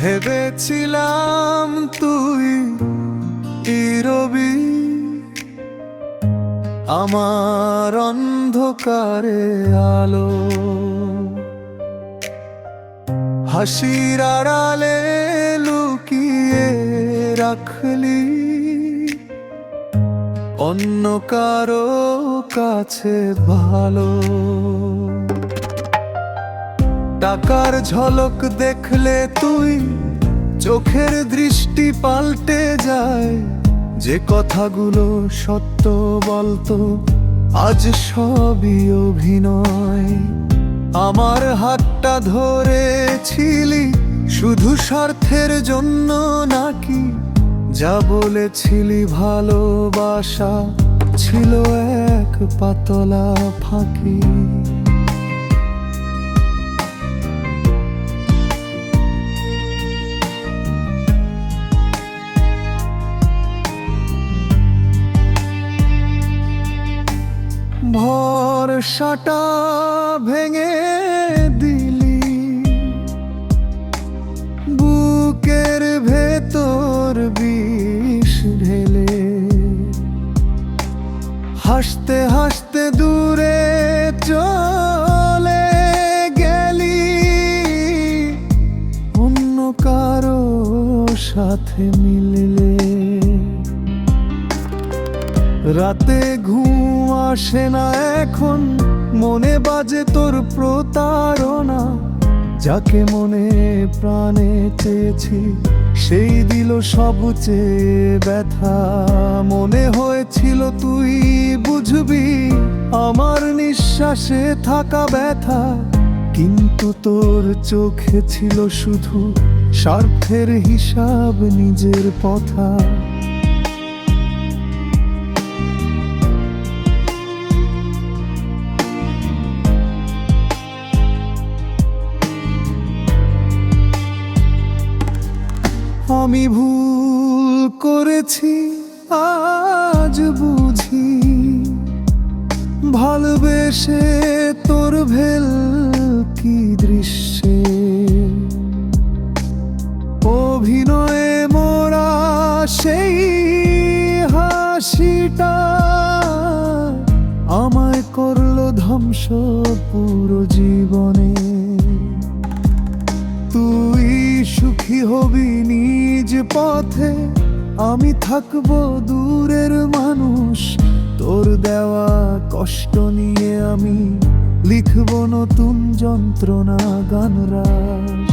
ভেবেছিলাম তুই রবি। আমার অন্ধকারে আলো। হাসির আড়ালে লুকিয়ে রাখলি। অন্য কারও কাছে ভালো। টাকার ঝলক দেখলে তুই চোখের দৃষ্টি পাল্টে যায়। যে কথাগুলো সত্য বলতো, আজ সবই অভিনয়। আমার হাতটা ধরেছিলি শুধু স্বার্থের জন্য নাকি? যা বলেছিলি ভালোবাসা ছিল এক পাতলা ফাঁকি। ভরসাটা ভেঙে দিলি। বুকের ভেতর বিষ ঢেলে। হাসতে হাসতে দূরে চলে গেলি। অন্য কারও সাথে মিললে। রাতে ঘুম আসে না এখন। মনে বাজে তোর প্রতারণা। যাকে মনে প্রাণে চেয়েছি, সেই দিল সবচেয়ে ব্যথা। মনে হয়েছিল তুই বুঝবি, আমার নিঃশ্বাসে থাকা ব্যথা। কিন্তু তোর চোখে ছিল শুধু স্বার্থের হিসাব নিজের পথা। আমি ভুল করেছি, আজ বুঝি। ভালোবেসে তোর ভেল কি দৃশ্যে। অভিনয়ে মোরা সেই হাসিটা আমায় করল ধ্বংস পুরো জীবনে। সুখী হবি নিজ পথে। আমি থাকব দূরের মানুষ। তোর দেওয়া কষ্ট নিয়ে আমি লিখব নতুন যন্ত্রণা গান রাস